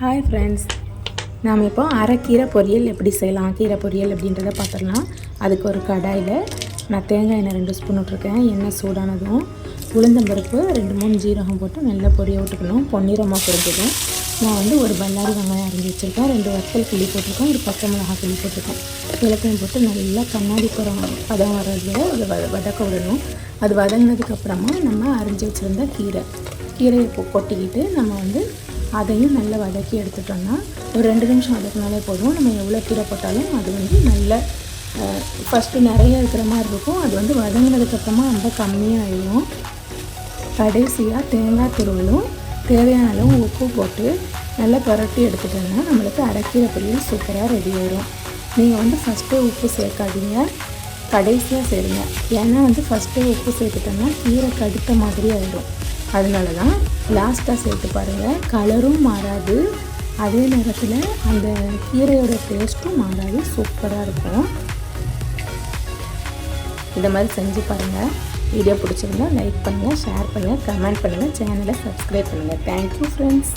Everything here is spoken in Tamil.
ஹாய் ஃப்ரெண்ட்ஸ் நாம் இப்போ அரைக்கீரை பொரியல் எப்படி செய்யலாம்? கீரை பொரியல் அப்படின்றத பார்த்துடலாம். அதுக்கு ஒரு கடாயில் நான் தேங்காய் எண்ணெய் ரெண்டு ஸ்பூன் விட்ருக்கேன் எண்ணெய் சூடானதும் உளுந்தம்பருப்பு ரெண்டு மூணு ஜீரகம் போட்டு நல்லா பொரிய விட்டுக்கணும். பொன்னிறமாக பொரிஞ்சதும் நான் வந்து ஒரு பல்லாரி வெங்காயம் அரிஞ்சு வச்சுருக்கேன். ரெண்டு வத்தல் கிள்ளி போட்டிருக்கேன். ஒரு பச்சை மிளகாய் கிள்ளி போட்டிருக்கேன். இலக்கையும் போட்டு நல்லா கண்ணாடி பரம் பதம் வர்றது அதை வத வதக்க விடணும். அது வதங்கினதுக்கப்புறமா நம்ம அரிஞ்சு வச்சுருந்த கீரை. கீரையை கொட்டிக்கிட்டு நம்ம வந்து அதையும் நல்லா வதக்கி எடுத்துட்டோம்னா ஒரு ரெண்டு நிமிஷம் வதக்கினாலே போதும். நம்ம எவ்வளோ கீரை போட்டாலும் அது வந்து நல்ல ஃபஸ்ட்டு நிறைய இருக்கிற மாதிரி இருக்கும். அது வந்து வதங்கினதுக்கப்புறமா ரொம்ப கம்மியாகிடும் கடைசியாக தேங்காய் துருவலும் தேவையான அளவு உப்பு போட்டு நல்லா புரட்டி எடுத்துட்டோம்னா நம்மளுக்கு அரைக்கீரை பொரியல் சூப்பராக ரெடி ஆயிடும் நீங்கள் வந்து ஃபஸ்ட்டு உப்பு சேர்க்காதீங்க. கடைசியாக சேருங்க. ஏன்னா வந்து ஃபஸ்ட்டு உப்பு சேர்த்துட்டோம்னா கீரை கடுத்த மாதிரி ஆகிடும் அதனால தான் லாஸ்ட்டாக சேர்த்து பாருங்கள் கலரும் மாறாது. அதே நேரத்தில் அந்த கீரையோட டேஸ்ட்டும் மாறாது. சூப்பராக இருக்கும். இந்த மாதிரி செஞ்சு பாருங்கள் வீடியோ பிடிச்சிருந்தா லைக் பண்ணுங்கள் ஷேர் பண்ணுங்கள் கமெண்ட் பண்ணுங்கள் சேனலை சப்ஸ்கிரைப் பண்ணுங்கள் தேங்க்யூ ஃப்ரெண்ட்ஸ்